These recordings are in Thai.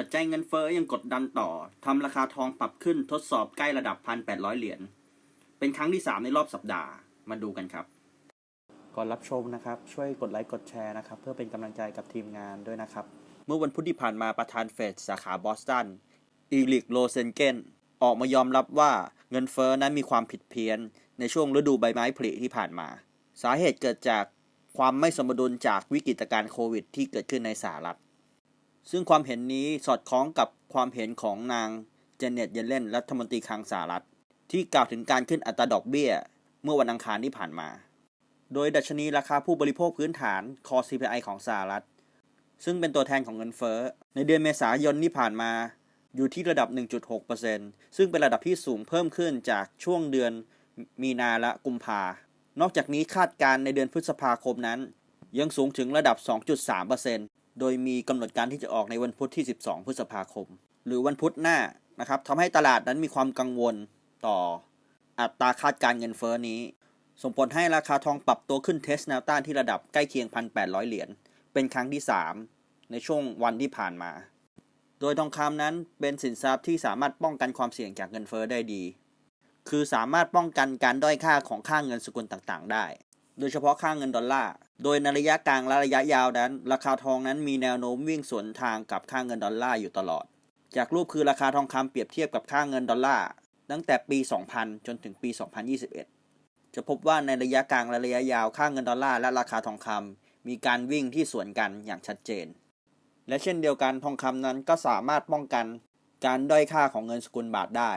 ปัจจัยเงินเฟ้อยังกดดันต่อทำราคาทองปรับขึ้นทดสอบใกล้ระดับ 1,800 เหรียญ เป็นครั้งที่ 3 ในรอบสัปดาห์ มาดูกันครับ ก่อนรับชมนะครับ ช่วยกดไลค์กดแชร์นะครับ เพื่อเป็นกำลังใจกับทีมงานด้วยนะครับ เมื่อวันพุธที่ผ่านมาประธานเฟดสาขาบอสตันอีลิกโลเซนเกนออกมายอมรับว่าเงินเฟ้อนั้นมีความผิดเพี้ยน ในช่วงฤดูใบไม้ผลิที่ผ่านมา สาเหตุเกิดจากความไม่สมดุลจากวิกฤตการณ์โควิด ที่เกิดขึ้นในสหรัฐ ซึ่งความเห็นนี้สอดคล้องกับความเห็นของนางเจเน็ตเยเลนรัฐมนตรีคลังสหรัฐ ที่กล่าวถึงการขึ้นอัตราดอกเบี้ย เมื่อวันอังคารที่ผ่านมา โดยดัชนีราคาผู้บริโภคพื้นฐาน Core CPI ของสหรัฐ ซึ่งเป็นตัวแทนของเงินเฟ้อ ในเดือนเมษายนที่ผ่านมาอยู่ที่ระดับ 1.6%ซึ่งเป็นระดับที่สูงเพิ่มขึ้นจากช่วงเดือนมีนาและกุมภานอกจากนี้คาดการณ์ในเดือนพฤษภาคมนั้น ยังสูงถึงระดับ 2.3% โดยมีกำหนดการที่จะออกในวันพุธที่ 12 พฤษภาคม หรือวันพุธหน้านะครับทำให้ตลาดนั้นมีความกังวลต่ออัตราคาดการเงินเฟ้อนี้ ส่งผลให้ราคาทองปรับตัวขึ้นเทสแนวต้านที่ระดับใกล้เคียง 1,800 เหรียญเป็นครั้งที่ 3 ในช่วงวันที่ผ่านมา โดยทองคำนั้นเป็นสินทรัพย์ที่สามารถป้องกันความเสี่ยงจากเงินเฟ้อได้ดี คือสามารถป้องกันการด้อยค่าของค่าเงินสกุลต่างๆ ได้ โดยเฉพาะค่าเงินดอลลาร์ โดยในระยะกลางและระยะยาวนั้น ราคาทองนั้นมีแนวโน้มวิ่งสวนทางกับค่าเงินดอลลาร์อยู่ตลอด จากรูปคือราคาทองคำเปรียบเทียบกับค่าเงินดอลลาร์ตั้งแต่ปี 2000 จนถึงปี 2021 จะพบว่าในระยะกลางและระยะยาวค่าเงินดอลลาร์และราคาทองคำมีการวิ่งที่สวนกันอย่างชัดเจน และเช่นเดียวกันทองคำนั้นก็สามารถป้องกันการด้อยค่าของเงินสกุลบาทได้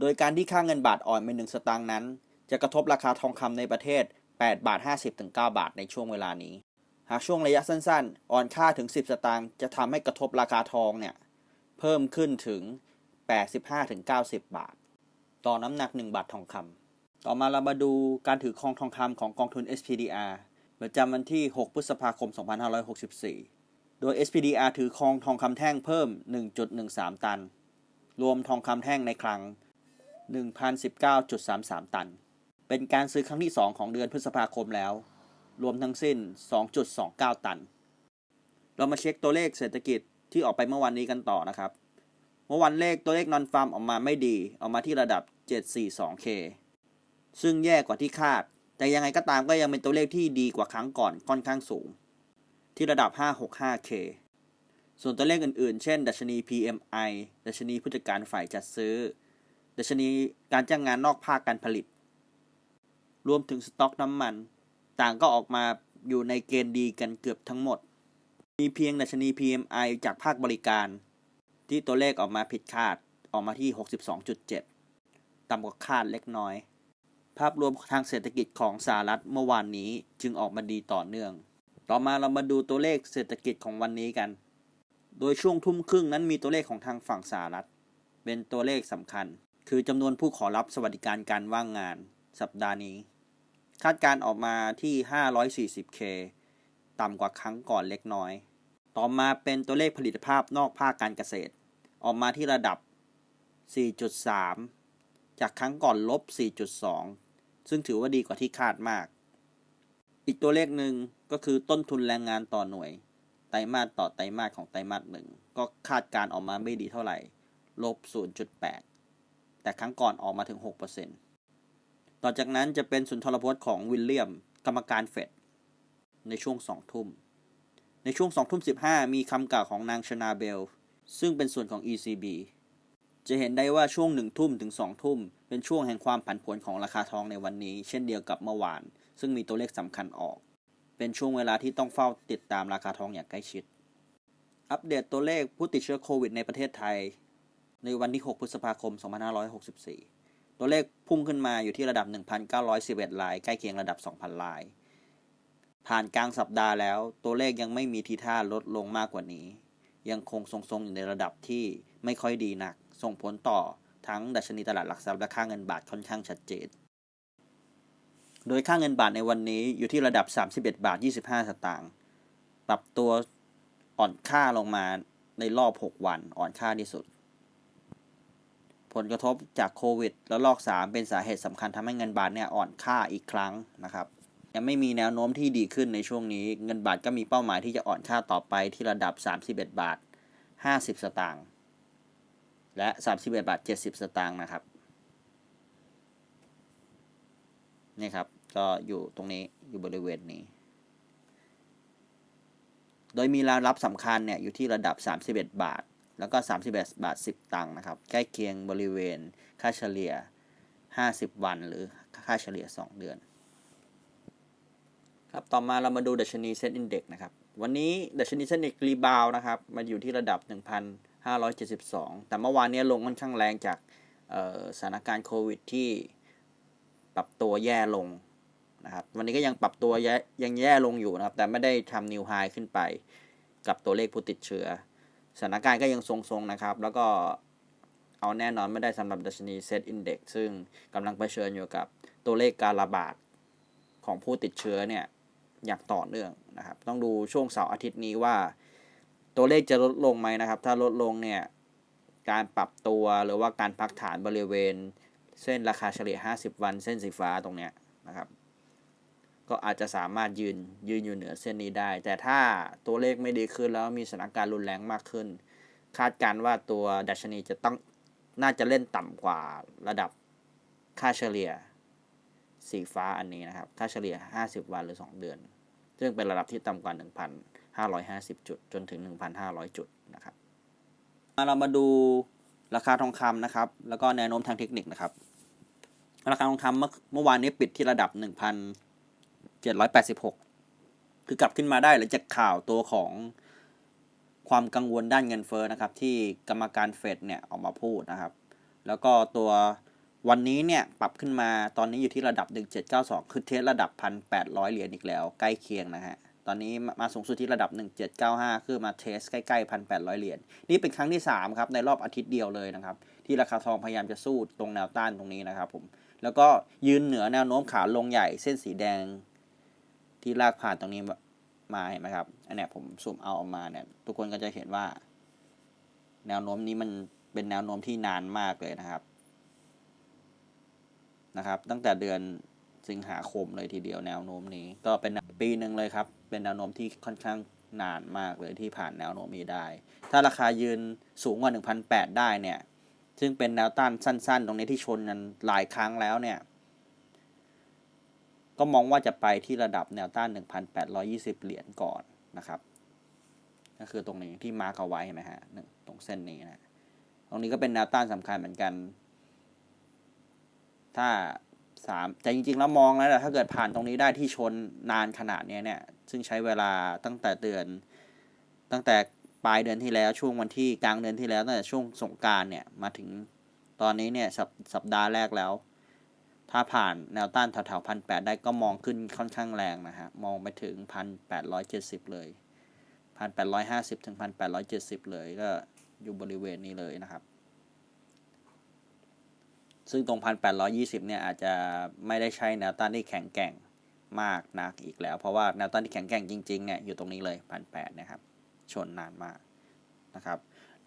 โดยการที่ค่าเงินบาทอ่อนไปหนึ่งสตางค์นั้น จะกระทบราคาทองคำในประเทศ 8 บาท 50ถึง9บาทในช่วงเวลานี้ หากช่วงระยะสั้นๆ อ่อนค่าถึง 10 สตางค์จะทำให้กระทบราคาทองเนี่ย เพิ่มขึ้นถึง 85ถึง90 บาท ต่อน้ำหนัก 1 บาททองคำต่อมาเรามาดูการถือครองทองคำของกองทุน SPDR ประจำวันที่ 6 พฤษภาคม 2564 โดย SPDR ถือครองทองคำแท่งเพิ่ม 1.13 ตัน รวมทองคำแท่งในคลัง 1,019.33 ตัน เป็นการซื้อครั้งที่ 2 ของเดือนพฤษภาคมแล้ว รวมทั้งสิ้น 2.29 ตัน เรามาเช็คตัวเลขเศรษฐกิจที่ออกไปเมื่อวันนี้กันต่อนะครับ เมื่อวันเลขตัวเลขนอนฟาร์มออกมาไม่ดี ออกมาที่ระดับ 742K ซึ่งแย่กว่าที่คาด แต่ยังไงก็ตามก็ยังเป็นตัวเลขที่ดีกว่าครั้งก่อนค่อนข้างสูง ที่ระดับ 565K ส่วนตัวเลขอื่นๆ เช่น ดัชนี PMI ดัชนีผู้จัดการฝ่ายจัดซื้อ ดัชนีการจ้างงานนอกภาคการผลิต รวมถึงสต็อกน้ำมัน ต่างก็ออกมาอยู่ในเกณฑ์ดีกันเกือบทั้งหมด มีเพียงดัชนี PMI จากภาคบริการ ที่ตัวเลขออกมาผิดคาดออกมาที่ 62.7 ต่ำกว่าคาดเล็กน้อย ภาพรวมทางเศรษฐกิจของสหรัฐเมื่อวานนี้จึงออกมาดีต่อเนื่อง ต่อมาเรามาดูตัวเลขเศรษฐกิจของวันนี้กัน โดยช่วงทุ่มครึ่งนั้นมีตัวเลขของทางฝั่งสหรัฐ เป็นตัวเลขสำคัญ คือจำนวนผู้ขอรับสวัสดิการการว่างงาน สัปดาห์นี้ คาดการออกมาที่ 540K ต่ำกว่าครั้งก่อนเล็กน้อย ต่อมาเป็นตัวเลขผลิตภาพนอกภาคการเกษตร ออกมาที่ระดับ 4.3 จากครั้งก่อนลบ 4.2 ซึ่งถือว่าดีกว่าที่คาดมาก อีกตัวเลขหนึ่งก็คือต้นทุนแรงงานต่อหน่วย ไตรมาสต่อไตรมาสของไตรมาสหนึ่งก็คาดการออกมาไม่ดีเท่าไหร่ ลบ 0.8 แต่ครั้งก่อนออกมาถึง 6% ต่อจากนั้นจะเป็นสุนทรพจน์ของวิลเลียม กรรมการเฟดในช่วง2ทุ่ม ในช่วง2ทุ่ม15มีคำกล่าวของนางชนาเบล ซึ่งเป็นส่วนของ ECB จะเห็นได้ว่าช่วง1ทุ่มถึง2ทุ่ม เป็นช่วงแห่งความผันผวนของราคาทองในวันนี้ เช่นเดียวกับเมื่อวาน ซึ่งมีตัวเลขสำคัญออก เป็นช่วงเวลาที่ต้องเฝ้าติดตามราคาทองอย่างใกล้ชิด อัปเดตตัวเลขผู้ติดเชื้อโควิดในประเทศไทย ในวันที่ 6 พฤษภาคม 2564 ตัวเลขพุ่งขึ้นมาอยู่ที่ระดับ 1,911 ราย ใกล้เคียงระดับ 2,000 ราย ผ่านกลางสัปดาห์แล้ว ตัวเลขยังไม่มีทีท่าลดลงมากกว่านี้ ยังคงทรงๆอยู่ในระดับที่ไม่ค่อยดีนัก ส่งผลต่อทั้งดัชนีตลาดหลักทรัพย์และค่าเงินบาทค่อนข้างชัดเจน โดยค่าเงินบาทในวันนี้อยู่ที่ระดับ 31 บาท 25 สตางค์ ปรับตัวอ่อนค่าลงมาในรอบ 6 วันอ่อนค่าที่สุด ผลกระทบจากโควิดแล้วลอก 3 เป็นสาเหตุสำคัญทำให้เงินบาทเนี่ยอ่อนค่าอีกครั้งนะครับ ยังไม่มีแนวโน้มที่ดีขึ้นในช่วงนี้ เงินบาทก็มีเป้าหมายที่จะอ่อนค่าต่อไปที่ระดับ 31 บาท 50 สตางค์และ 31 บาท 70 สตางค์นะครับนี่ครับ ก็อยู่ตรงนี้อยู่บริเวณนี้ โดยมีแนวรับสำคัญเนี่ยอยู่ที่ระดับ 31 บาท แล้วก็ 31 บาท 10 ตังค์นะครับ ใกล้เคียงบริเวณค่าเฉลี่ย 50 วัน หรือค่าเฉลี่ย 2 เดือน ครับต่อมาเรามาดูดัชนีเซ็ตอินเด็กนะครับ วันนี้ดัชนีเซ็ตอินเด็กรีบาวนะครับ มาอยู่ที่ระดับ 1,572 แต่เมื่อวานนี้ลงค่อนข้างแรงจากสถานการณ์โควิดที่ปรับตัวแย่ลงนะครับ วันนี้ก็ยังปรับตัวยังแย่ลงอยู่นะครับ แต่ไม่ได้ทำนิวไฮขึ้นไปกับตัวเลขผู้ติดเชื้อ สถานการณ์ก็ยังทรงๆนะครับ แล้วก็เอาแน่นอนไม่ได้สำหรับดัชนีเซตอินเด็กซึ่งกำลังเผชิญอยู่กับตัวเลขการระบาดของผู้ติดเชื้อเนี่ยอย่างต่อเนื่องนะครับ ต้องดูช่วงเสาร์อาทิตย์นี้ว่า ตัวเลขจะลดลงไหมนะครับ ถ้าลดลงเนี่ยการปรับตัวหรือว่าการพักฐานบริเวณ เส้นราคาเฉลี่ย 50 วัน เส้นสีฟ้าตรงเนี้ยนะครับ ก็อาจจะสามารถยืนยืนอยู่เหนือเส้นนี้ได้ แต่ถ้าตัวเลขไม่ดีขึ้นแล้วมีสถานการณ์รุนแรงมากขึ้น คาดการว่าตัวดัชนีจะต้องน่าจะเล่นต่ำกว่าระดับค่าเฉลี่ยสีฟ้าอันนี้นะครับ ค่าเฉลี่ย 50 วันหรือ 2 เดือน ซึ่งเป็นระดับที่ต่ำกว่า 1,550 จุด จนถึง 1,500 จุดนะครับ เรามาดูราคาทองคำนะครับ แล้วก็แนวโน้มทางเทคนิคนะครับ ราคาทองคำเมื่อเมื่อวานนี้ปิดที่ระดับ 1,786 คือกลับขึ้นมาได้หลังจากข่าวตัวของความกังวลด้านเงินเฟ้อนะครับ ที่กรรมการเฟดเนี่ยออกมาพูดนะครับ แล้วก็ตัววันนี้เนี่ยปรับขึ้นมาตอนนี้อยู่ที่ระดับ 1792 คือเทสระดับ 1,800 เหรียญอีกแล้ว ใกล้เคียงนะฮะตอนนี้มาสูงสุดที่ระดับ 1795 คือมาเทสใกล้ๆ 1,800 เหรียญ นี่เป็นครั้งที่ 3 ครับ ในรอบอาทิตย์เดียวเลยนะครับ ที่ราคาทองพยายามจะสู้ตรงแนวต้านตรงนี้นะครับผม แล้วก็ยืนเหนือแนวโน้มขาลงใหญ่เส้นสีแดง ที่ลากผ่านตรงนี้มาเห็นไหมครับ อันนี้ผมซูมเอาออกมาเนี่ย ทุกคนก็จะเห็นว่า แนวโน้มนี้มันเป็นแนวโน้มที่นานมากเลยนะครับ นะครับ ตั้งแต่เดือนสิงหาคมเลยทีเดียวแนวโน้มนี้ ก็เป็นปีหนึ่งเลยครับ เป็นแนวโน้มที่ค่อนข้างนานมากเลยที่ผ่านแนวโน้มนี้ได้ ถ้าราคายืนสูงกว่า 1,800 ได้เนี่ย ซึ่งเป็นแนวต้านสั้น ๆ ตรงนี้ที่ชนกันหลายครั้งแล้วเนี่ย ก็มองว่าจะไปที่ระดับแนวต้าน 1,820 เหรียญก่อนนะครับก็คือตรงนี้ที่มาร์กเอาไว้เห็นไหมฮะตรงเส้นนี้นะตรงนี้ก็เป็นแนวต้านสำคัญเหมือนกัน ถ้าสามแต่จริงๆ แล้วมองแล้วถ้าเกิดผ่านตรงนี้ได้ที่ชนนานขนาดนี้เนี่ย ซึ่งใช้เวลาตั้งแต่เดือน ตั้งแต่ปลายเดือนที่แล้วช่วงวันที่กลางเดือนที่แล้วตั้งแต่ช่วงสงการเนี่ยมาถึงตอนนี้เนี่ยสสัปดาห์แรกแล้ว ถ้าผ่านแนวต้านแถวๆพันแปดได้ก็มองขึ้นค่อนข้างแรงนะฮะ มองไปถึงพันแปดร้อยเจ็ดสิบเลยพันแปดร้อยห้าสิบถึงพันแปดร้อยเจ็ดสิบเลยก็อยู่บริเวณนี้เลยนะครับ ซึ่งตรงพันแปดร้อยี่สิบเนี่ยอาจจะไม่ได้ใช้แนวต้านที่แข็งแกร่งมากนักอีกแล้ว เพราะว่าแนวต้านที่แข็งแกร่งจริงๆเนี่ยอยู่ตรงนี้เลยพันแปดนะครับ ชนนานมากนะครับ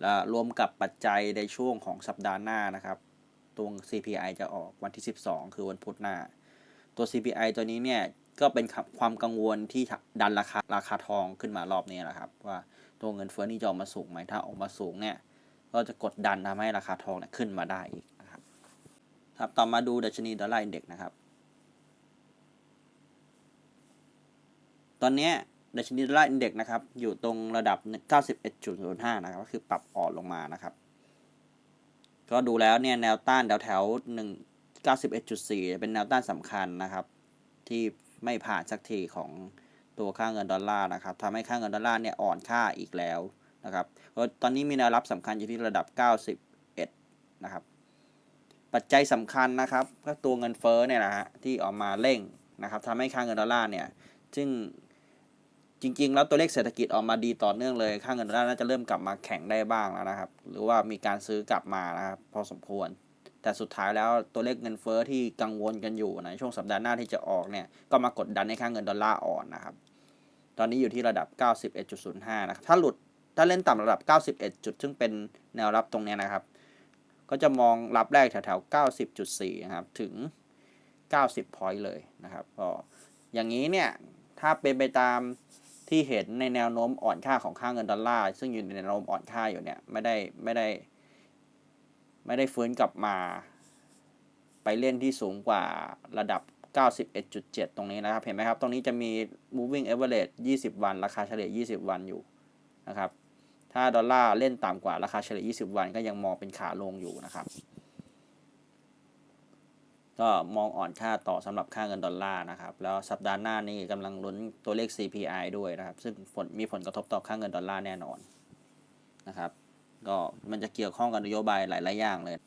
แล้วรวมกับปัจจัยในช่วงของสัปดาห์หน้านะครับ ตัว CPI จะออกวันที่ 12 คือวันพุธหน้า ตัว CPI ตัวนี้เนี่ยก็เป็นความกังวลที่ดันราคาราคาทองขึ้นมารอบนี้แหละครับ ว่าตัวเงินเฟ้อนี่จะออกมาสูงไหมถ้าออกมาสูงเนี่ยก็จะกดดันทำให้ราคาทองเนี่ยขึ้นมาได้อีกนะครับครับต่อมาดูดัชนีดอลลาร์อินเด็กนะครับ ตอนนี้ดัชนีดอลลาร์อินเด็กนะครับอยู่ตรงระดับ 91.05 นะครับก็คือปรับอ่อนลงมานะครับ ก็ดูแล้วเนี่ยแนวต้านแถวแถว1 91.4เป็นแนวต้านสำคัญนะครับ ที่ไม่ผ่านสักทีของตัวค่าเงินดอลลาร์นะครับทำให้ค่าเงินดอลลาร์เนี่ยอ่อนค่าอีกแล้วนะครับตอนนี้มีแนวรับสำคัญอยู่ที่ระดับ 91 นะครับ ปัจจัยสำคัญนะครับ ก็ตัวเงินเฟ้อเนี่ยนะฮะที่ออกมาเร่งนะครับทำให้ค่าเงินดอลลาร์เนี่ย ซึ่ง จริง ๆ แล้วตัวเลขเศรษฐกิจออกมาดีต่อเนื่องเลย ค่าเงินดอลลาร์น่าจะเริ่มกลับมาแข็งได้บ้างแล้วนะครับ หรือว่ามีการซื้อกลับมานะครับพอสมควร แต่สุดท้ายแล้วตัวเลขเงินเฟ้อที่กังวลกันอยู่ในช่วงสัปดาห์หน้าที่จะออกเนี่ยก็มากดดันให้ค่าเงินดอลลาร์อ่อนนะครับ ตอนนี้อยู่ที่ระดับ 91.05 นะครับ ถ้าหลุดถ้าเล่นต่ำระดับ 91 จุด ซึ่งเป็นแนวรับตรงนี้นะครับ ก็จะมองรับแรกแถวๆ 90.4 นะครับ ถึง 90 พอยต์เลยนะครับ ก็อย่างนี้เนี่ย ถ้าเป็นไปตาม ที่เห็นในแนวโน้มอ่อนค่าของค่าเงินดอลลาร์ซึ่งอยู่ในแนวโน้มอ่อนค่าอยู่เนี่ยไม่ได้ไม่ได้ ไม่ได้ฟื้นกลับมา ไปเล่นที่สูงกว่าระดับ 91.7 ตรงนี้นะครับ เห็นไหมครับ ตรงนี้จะมี moving average 20 วัน ราคาเฉลี่ย 20 วันอยู่นะครับ ถ้าดอลลาร์เล่นต่ำกว่าราคาเฉลี่ย 20 วันก็ยังมองเป็นขาลงอยู่นะครับ ก็มองอ่อนค่าต่อสำหรับค่าเงินดอลลาร์นะครับ แล้วสัปดาห์หน้านี้กำลังลุ้นตัวเลข CPI ด้วยนะครับ ซึ่งผลมีผลกระทบต่อค่าเงินดอลลาร์แน่นอนนะครับ ก็มันจะเกี่ยวข้องกับนโยบายหลาย ๆ อย่างเลย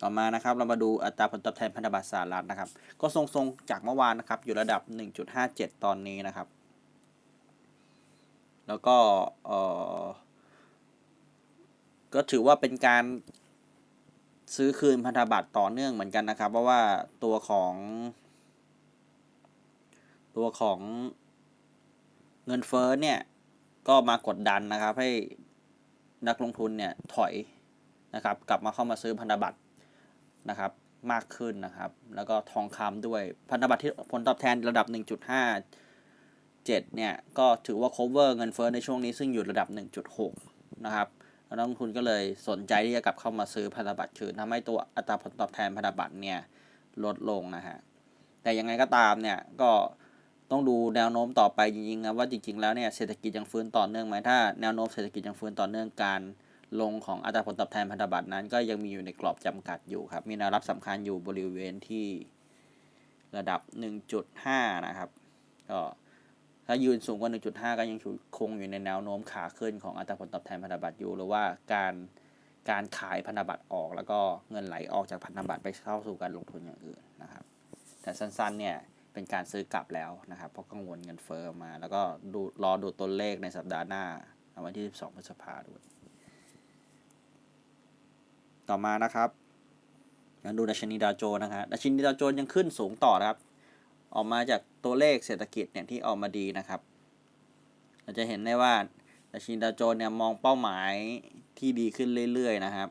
ต่อมานะครับเรามาดูอัตราผลตอบแทนพันธบัตรสหรัฐนะครับ ก็ทรง ๆ จากเมื่อวานนะครับ อยู่ระดับ 1.57 ตอนนี้นะครับ แล้วก็เออก็ถือว่าเป็นการ ซื้อคืนพันธบัตรต่อเนื่องเหมือนกันนะครับ เพราะว่าตัวของ ตัวของเงินเฟ้อเนี่ย ก็มากดดันนะครับ ให้นักลงทุนเนี่ยถอยนะครับ กลับมาเข้ามาซื้อพันธบัตรนะครับ มากขึ้นนะครับ แล้วก็ทองคำด้วยพันธบัตรที่ผลตอบแทนระดับ 1.5 7เนี่ย ก็ถือว่า cover เงินเฟ้อในช่วงนี้ซึ่งอยู่ระดับ 1.6 นะครับ นักลงทุนก็เลยสนใจที่จะกลับเข้ามาซื้อพันธบัตรคืนทำให้ตัวอัตราผลตอบแทนพันธบัตรเนี่ยลดลงนะฮะแต่ยังไงก็ตามเนี่ยก็ต้องดูแนวโน้มต่อไปจริงๆนะว่าจริงๆแล้วเนี่ยเศรษฐกิจยังฟื้นต่อเนื่องไหมถ้าแนวโน้มเศรษฐกิจยังฟื้นต่อเนื่องการลงของอัตราผลตอบแทนพันธบัตรนั้น ก็ยังมีอยู่ในกรอบจำกัดอยู่ครับ มีแนวรับสำคัญอยู่บริเวณที่ระดับ 1.5 นะครับก็ ถ้ายืนสูงกว่า 1.5 ก็ยังคงอยู่ในแนวโน้มขาขึ้นของอัตราผลตอบแทนพันธบัตรอยู่หรือว่าการการขายพันธบัตรออก แล้วก็เงินไหลออกจากพันธบัตรไปเข้าสู่การลงทุนอย่างอื่นนะครับ แต่สั้นๆเนี่ยเป็นการซื้อกลับแล้วนะครับ เพราะกังวลเงินเฟ้อมา แล้วก็ดูรอดูตัวเลขในสัปดาห์หน้าวันที่ 12 พฤษภาด้วย ต่อมานะครับมาดูดัชนีดาวโจนส์นะครับดัชนีดาวโจนส์ยังขึ้นสูงต่อนะครับ ออกมาจากตัวเลขเศรษฐกิจเนี่ยที่ออกมาดีนะครับ เราจะเห็นได้ว่าดัชนีดาวโจนส์เนี่ยมองเป้าหมายที่ดีขึ้นเรื่อยๆนะครับ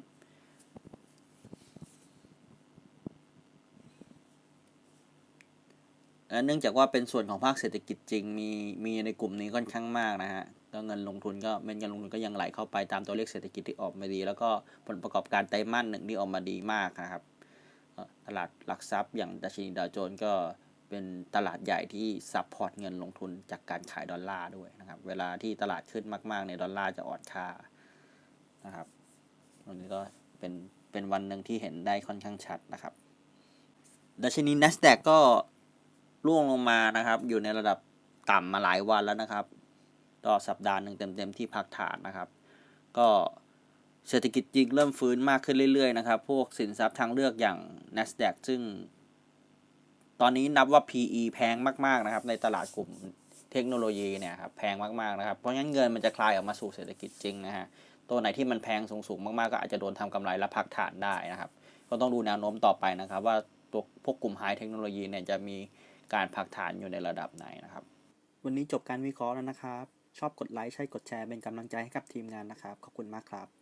และเนื่องจากว่าเป็นส่วนของภาคเศรษฐกิจจริงมีมีในกลุ่มนี้ค่อนข้างมากนะฮะก็เงินลงทุนก็เม็ดเงินลงทุนก็ยังไหลเข้าไปตามตัวเลขเศรษฐกิจที่ออกมาดี แล้วก็ผลประกอบการไตรมาสหนึ่งที่ออกมาดีมากนะครับตลาดหลักทรัพย์อย่างดัชนีดาวโจนส์ก็ เป็นตลาดใหญ่ที่ซัพพอร์ตเงินลงทุนจากการขายดอลลาร์ด้วยนะครับ เวลาที่ตลาดขึ้นมากๆในดอลลาร์จะอ่อนค่านะครับวันนี้ก็เป็นเป็นวันหนึ่งที่เห็นได้ค่อนข้างชัดนะครับดัชนี NASDAQ ก็ร่วงลงมานะครับ อยู่ในระดับต่ำมาหลายวันแล้วนะครับ ต่อสัปดาห์หนึ่งเต็มๆที่พักฐานนะครับ ก็เศรษฐกิจจริงเริ่มฟื้นมากขึ้นเรื่อยๆนะครับ พวกสินทรัพย์ทางเลือกอย่าง NASDAQ ซึ่ง ตอนนี้นับว่า PE แพงมาก ๆ นะครับ ในตลาดกลุ่มเทคโนโลยีเนี่ยครับแพงมากๆนะครับ เพราะงั้นเงินมันจะคลายออกมาสู่เศรษฐกิจจริงนะฮะ ตัวไหนที่มันแพงสูงๆมากๆ ก็อาจจะโดนทำกำไรและพักฐานได้นะครับ ก็ต้องดูแนวโน้มต่อไปนะครับ ว่าตัวพวกกลุ่มไฮเทคโนโลยีเนี่ยจะมีการพักฐานอยู่ในระดับไหนนะครับ วันนี้จบการวิเคราะห์แล้วนะครับ ชอบกดไลค์ใช่กดแชร์เป็นกำลังใจให้กับทีมงานนะครับ ขอบคุณมากครับ